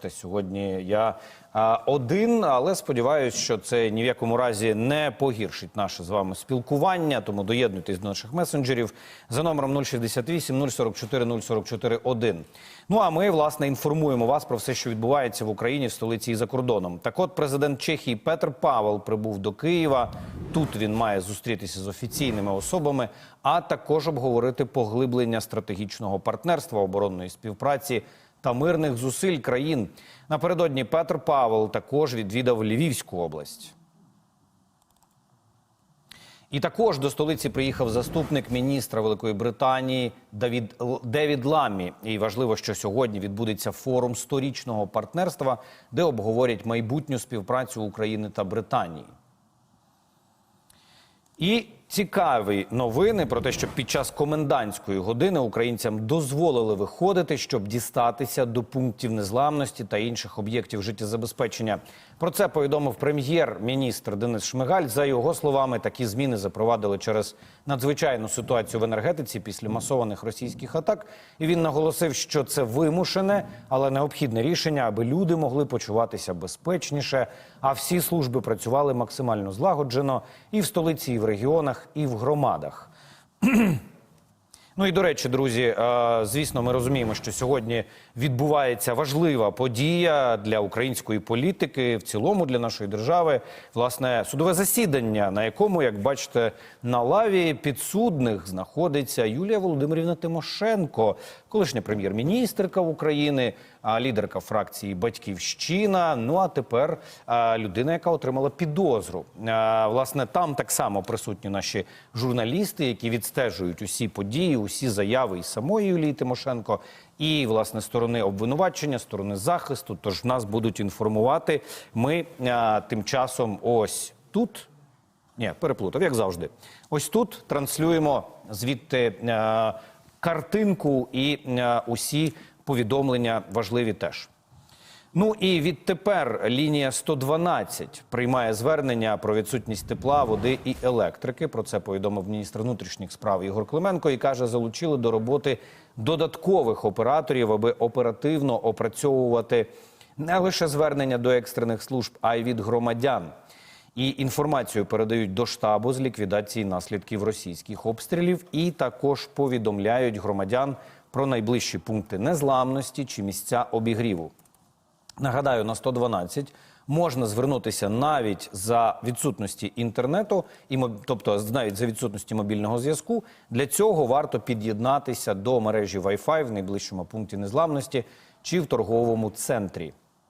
Та Сьогодні я один, але сподіваюся, що це ні в якому разі не погіршить наше з вами спілкування. Тому доєднуйтесь до наших месенджерів за номером 068 044 044 1. Ну а ми власне інформуємо вас про все, що відбувається в Україні, в столиці і за кордоном. Так, от президент Чехії Петр Павел прибув до Києва. Тут він має зустрітися з офіційними особами, а також обговорити поглиблення стратегічного партнерства оборонної співпраці та мирних зусиль країн. Напередодні Петр Павел також відвідав Львівську область. І також до столиці приїхав заступник міністра Великої Британії Давід Девід Ламі. І важливо, що сьогодні відбудеться форум сторічного партнерства, де обговорять майбутню співпрацю України та Британії. І цікаві новини про те, що під час комендантської години українцям дозволили виходити, щоб дістатися до пунктів незламності та інших об'єктів життєзабезпечення. Про це повідомив прем'єр-міністр Денис Шмигаль. За його словами, такі зміни запровадили через надзвичайну ситуацію в енергетиці після масованих російських атак. І він наголосив, що це вимушене, але необхідне рішення, аби люди могли почуватися безпечніше, а всі служби працювали максимально злагоджено і в столиці, і в регіонах, і в громадах. Ну і до речі, друзі, е, звісно, ми розуміємо, що сьогодні відбувається важлива подія для української політики, в цілому для нашої держави. Власне, судове засідання, на якому, як бачите, на лаві підсудних знаходиться Юлія Володимирівна Тимошенко, колишня прем'єр-міністрка України, лідерка фракції Батьківщина. Ну а тепер людина, яка отримала підозру. Власне, там так само присутні наші журналісти, які відстежують усі події, усі заяви і самої Юлії Тимошенко, і власне сторони обвинувачення, сторони захисту. Тож нас будуть інформувати. Ми а, тим часом ось тут. Ні, переплутав, як завжди. Ось тут транслюємо звідти е, картинку і е, усі повідомлення важливі теж. Ну і відтепер лінія 112 приймає звернення про відсутність тепла, води і електрики. Про це повідомив міністр внутрішніх справ Ігор Клименко і каже, залучили до роботи додаткових операторів, аби оперативно опрацьовувати не лише звернення до екстрених служб, а й від громадян. І інформацію передають до штабу з ліквідації наслідків російських обстрілів, і також повідомляють громадян про найближчі пункти незламності чи місця обігріву. Нагадаю, на 112 можна звернутися навіть за відсутності інтернету, і тобто навіть за відсутності мобільного зв'язку. Для цього варто під'єднатися до мережі Wi-Fi в найближчому пункті незламності чи в торговому центрі.